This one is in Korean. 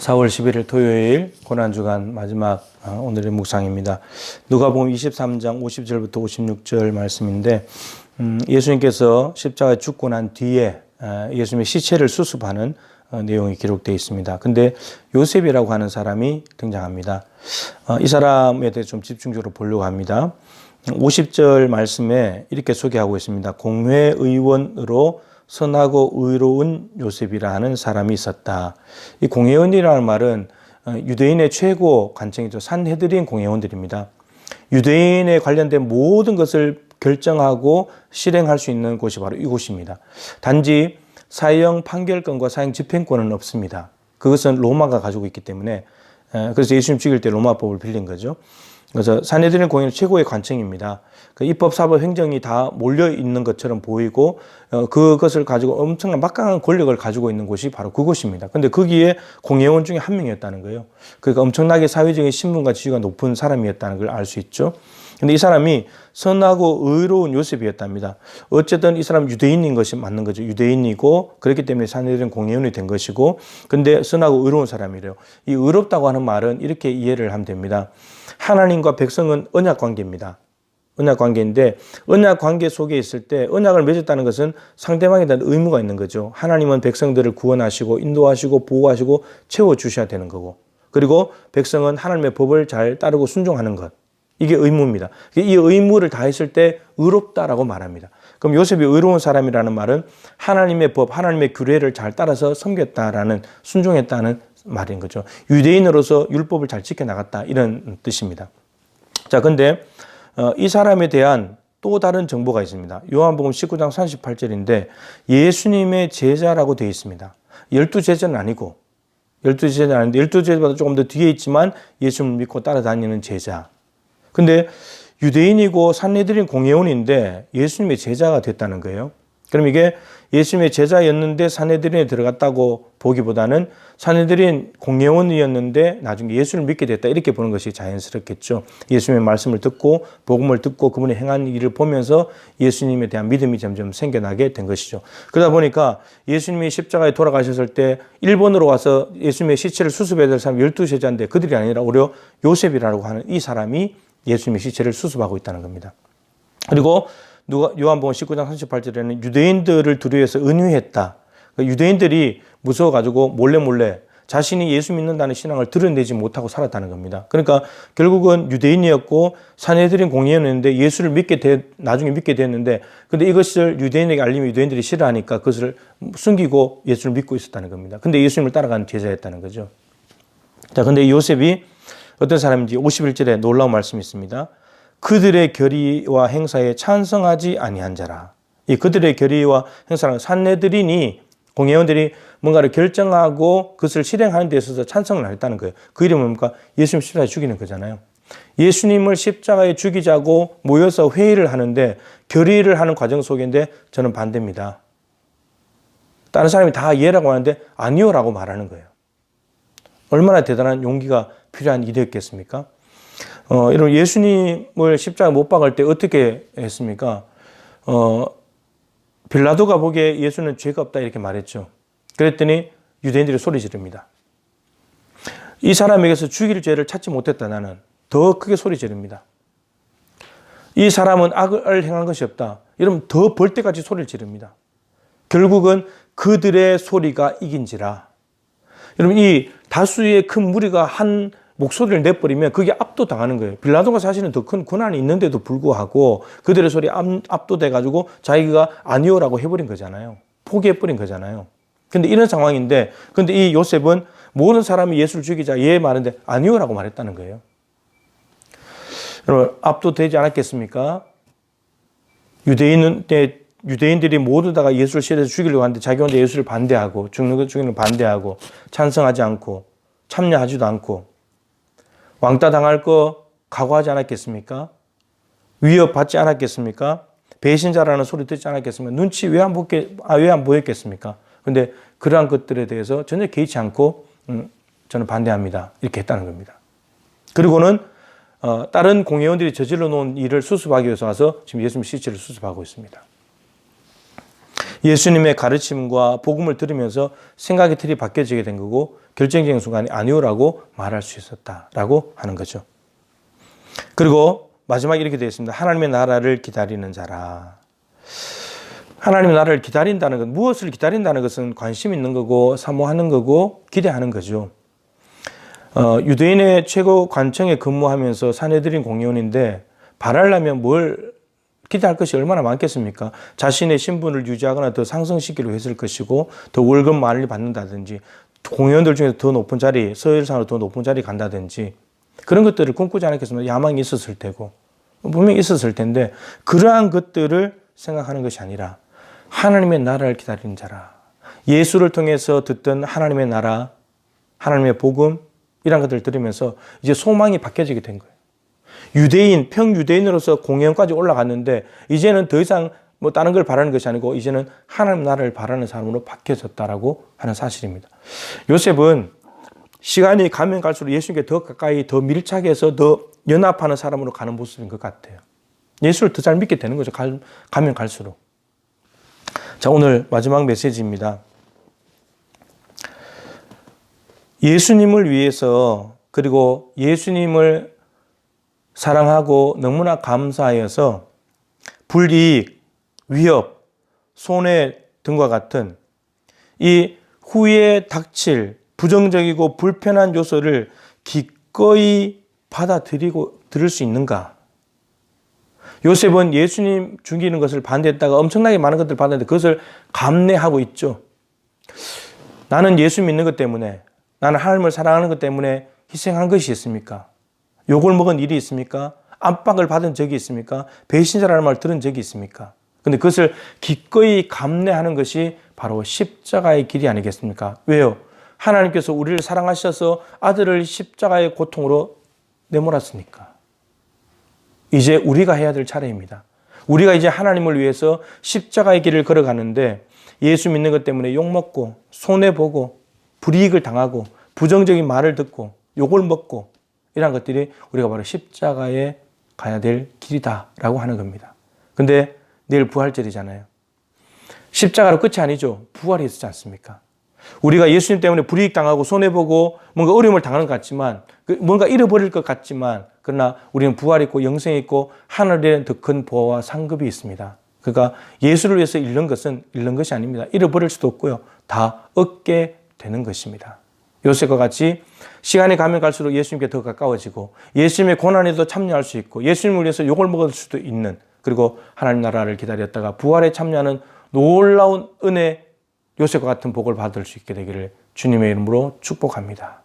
4월 11일 토요일 고난주간 마지막 어, 오늘의 묵상입니다. 누가복음 23장 50절부터 56절 말씀인데 음, 예수님께서 십자가에 죽고 난 뒤에 어, 예수님의 시체를 수습하는 어, 내용이 기록되어 있습니다. 근데 요셉이라고 하는 사람이 등장합니다. 어, 이 사람에 대해 좀 집중적으로 보려고 합니다. 50절 말씀에 이렇게 소개하고 있습니다. 공회 의원으로 선하고 의로운 요셉이라 하는 사람이 있었다. 이 공회원이라는 말은 어, 유대인의 최고 관청이죠. 산헤드린 공회원들입니다. 유대인에 관련된 모든 것을 결정하고 실행할 수 있는 곳이 바로 이곳입니다. 단지 사형 판결권과 사형 집행권은 없습니다. 그것은 로마가 가지고 있기 때문에 에, 그래서 예수님 죽일 때 로마법을 빌린 거죠. 그래서 사내들인 공회는 최고의 관청입니다. 그 입법, 사법, 행정이 다 몰려 있는 것처럼 보이고 어, 그것을 가지고 엄청난 막강한 권력을 가지고 있는 곳이 바로 그곳입니다. 근데 거기에 공회원 중에 한 명이었다는 거예요. 그러니까 엄청나게 사회적인 신분과 지위가 높은 사람이었다는 걸 알 수 있죠. 근데 이 사람이 선하고 의로운 요셉이었답니다. 어쨌든 이 사람 유대인인 것이 맞는 거죠. 유대인이고 그렇기 때문에 사내들은 공회원이 된 것이고 근데 선하고 의로운 사람이래요. 이 의롭다고 하는 말은 이렇게 이해를 하면 됩니다. 하나님과 백성은 언약 관계입니다. 언약 관계인데 언약 관계 속에 있을 때 언약을 맺었다는 것은 상대방에 대한 의무가 있는 거죠. 하나님은 백성들을 구원하시고 인도하시고 보호하시고 채워 주셔야 되는 거고. 그리고 백성은 하나님의 법을 잘 따르고 순종하는 것. 이게 의무입니다. 이 의무를 다했을 때 의롭다라고 말합니다. 그럼 요셉이 의로운 사람이라는 말은 하나님의 법, 하나님의 규례를 잘 따라서 섬겼다라는 순종했다는 말인 거죠. 유대인으로서 율법을 잘 지켜 나갔다 이런 뜻입니다. 자, 근데 어, 이 사람에 대한 또 다른 정보가 있습니다. 요한복음 19장 38절인데 예수님의 제자라고 되어 있습니다. 열두 제자는 아니고 열두 제자는 아닌데 열두 제자보다 조금 더 뒤에 있지만 예수님을 믿고 따라다니는 제자. 근데 유대인이고 산리들인 공회원인데 예수님의 제자가 됐다는 거예요. 그럼 이게 예수님의 제자였는데 사내들인에 들어갔다고 보기보다는 사내들인 공예원이었는데 나중에 예수를 믿게 됐다 이렇게 보는 것이 자연스럽겠죠. 예수님의 말씀을 듣고 복음을 듣고 그분의 행한 일을 보면서 예수님에 대한 믿음이 점점 생겨나게 된 것이죠. 그러다 보니까 예수님이 십자가에 돌아가셨을 때 일본으로 와서 예수님의 시체를 수습해야 될 사람 12제자인데 그들이 아니라 오히려 요셉이라고 하는 이 사람이 예수님의 시체를 수습하고 있다는 겁니다. 그리고 누가 요한복음 19장 38절에는 유대인들을 두려워해서 은유했다. 그러니까 유대인들이 무서워가지고 몰래 몰래 자신이 예수 믿는다는 신앙을 드러내지 못하고 살았다는 겁니다. 그러니까 결국은 유대인이었고 사내들인 공예였는데 예수를 믿게 되, 나중에 믿게 됐는데 근데 이것을 유대인에게 알리면 유대인들이 싫어하니까 그것을 숨기고 예수를 믿고 있었다는 겁니다. 근데 예수님을 따라가는 제자였다는 거죠. 자, 근데 요셉이 어떤 사람인지 51절에 놀라운 말씀이 있습니다. 그들의 결의와 행사에 찬성하지 아니한 자라. 이 그들의 결의와 행사는 산내들이니 공회원들이 뭔가를 결정하고 그것을 실행하는 데 있어서 찬성을 했다는 거예요. 그 이름은 뭡니까? 예수님 십자가에 죽이는 거잖아요. 예수님을 십자가에 죽이자고 모여서 회의를 하는데 결의를 하는 과정 속인데 저는 반대입니다. 다른 사람이 다 예라고 하는데 아니요라고 말하는 거예요. 얼마나 대단한 용기가 필요한 일이었겠습니까? 어, 여러분, 예수님을 십자가 못 박을 때 어떻게 했습니까? 어, 빌라도가 보기에 예수는 죄가 없다 이렇게 말했죠. 그랬더니 유대인들이 소리 지릅니다. 이 사람에게서 죽일 죄를 찾지 못했다 나는 더 크게 소리 지릅니다. 이 사람은 악을 행한 것이 없다. 여러분 더벌 때까지 소리를 지릅니다. 결국은 그들의 소리가 이긴지라. 여러분 이 다수의 큰 무리가 한 목소리를 내버리면 그게 압도당하는 거예요. 빌라도가 사실은 더 큰 권한이 있는데도 불구하고 그들의 소리에 압도돼 가지고 자기가 아니오라고 해버린 거잖아요. 포기해버린 거잖아요. 근데 이런 상황인데, 근데 이 요셉은 모든 사람이 예수를 죽이자 예 말하는데 아니오라고 말했다는 거예요. 여러분, 압도되지 않았겠습니까? 유대인은, 유대인들이 모두 다가 예수를 실어서 죽이려고 하는데 자기 혼자 예수를 반대하고 죽는 거 죽이는 거 반대하고 찬성하지 않고 참여하지도 않고 왕따 당할 거 각오하지 않았겠습니까? 위협받지 않았겠습니까? 배신자라는 소리 듣지 않았겠습니까? 눈치 왜 안 보게 아, 왜 안 보였겠습니까? 근데 그러한 것들에 대해서 전혀 개의치 않고 음, 저는 반대합니다. 이렇게 했다는 겁니다. 그리고는 어, 다른 공회원들이 저질러 놓은 일을 수습하기 위해서 와서 지금 예수님 시체를 수습하고 있습니다. 예수님의 가르침과 복음을 들으면서 생각의 틀이 바뀌어지게 된 거고 결정적인 순간이 아니오라고 말할 수 있었다라고 하는 거죠. 그리고 마지막에 이렇게 되어 있습니다. 하나님의 나라를 기다리는 자라. 하나님의 나라를 기다린다는 것, 무엇을 기다린다는 것은 관심 있는 거고 사모하는 거고 기대하는 거죠. 어, 유대인의 최고 관청에 근무하면서 사내들인 공의원인데 바라려면 뭘 기대할 것이 얼마나 많겠습니까? 자신의 신분을 유지하거나 더 상승시키려고 했을 것이고 더 월급 많이 받는다든지 공의원들 중에서 더 높은 자리, 서열상으로 더 높은 자리 간다든지 그런 것들을 꿈꾸지 않았겠습니까? 야망이 있었을 테고 분명히 있었을 텐데 그러한 것들을 생각하는 것이 아니라 하나님의 나라를 기다리는 자라. 예수를 통해서 듣던 하나님의 나라, 하나님의 복음 이런 것들을 들으면서 이제 소망이 바뀌어지게 된 거예요. 유대인, 평유대인으로서 공연까지 올라갔는데 이제는 더 이상 뭐 다른 걸 바라는 것이 아니고 이제는 하나님 나라를 바라는 사람으로 바뀌어졌다라고 하는 사실입니다. 요셉은 시간이 가면 갈수록 예수님께 더 가까이 더 밀착해서 더 연합하는 사람으로 가는 모습인 것 같아요. 예수를 더 잘 믿게 되는 거죠. 가면 갈수록. 자, 오늘 마지막 메시지입니다. 예수님을 위해서 그리고 예수님을 사랑하고 너무나 감사하여서 불이익, 위협, 손해 등과 같은 이 후에 닥칠 부정적이고 불편한 요소를 기꺼이 받아들이고 들을 수 있는가? 요셉은 예수님 죽이는 것을 반대했다가 엄청나게 많은 것들을 받았는데 그것을 감내하고 있죠. 나는 예수 믿는 것 때문에 나는 하나님을 사랑하는 것 때문에 희생한 것이 있습니까? 욕을 먹은 일이 있습니까? 압박을 받은 적이 있습니까? 배신자라는 말 들은 적이 있습니까? 근데 그것을 기꺼이 감내하는 것이 바로 십자가의 길이 아니겠습니까? 왜요? 하나님께서 우리를 사랑하셔서 아들을 십자가의 고통으로 내몰았으니까. 이제 우리가 해야 될 차례입니다. 우리가 이제 하나님을 위해서 십자가의 길을 걸어가는데 예수 믿는 것 때문에 욕먹고, 손해보고, 불이익을 당하고, 부정적인 말을 듣고, 욕을 먹고, 이런 것들이 우리가 바로 십자가에 가야 될 길이다라고 하는 겁니다. 근데 내일 부활절이잖아요. 십자가로 끝이 아니죠. 부활이 있지 않습니까? 우리가 예수님 때문에 불이익 당하고 손해보고 뭔가 어려움을 당하는 것 같지만 그 뭔가 잃어버릴 것 같지만 그러나 우리는 부활이 있고 영생이 있고 하늘에 더큰 보호와 상급이 있습니다. 그러니까 예수를 위해서 잃는 것은 잃는 것이 아닙니다. 잃어버릴 수도 없고요. 다 얻게 되는 것입니다. 요셉과 같이 시간이 가면 갈수록 예수님께 더 가까워지고 예수님의 고난에도 참여할 수 있고 예수님을 위해서 욕을 먹을 수도 있는 그리고 하나님 나라를 기다렸다가 부활에 참여하는 놀라운 은혜 요셉과 같은 복을 받을 수 있게 되기를 주님의 이름으로 축복합니다.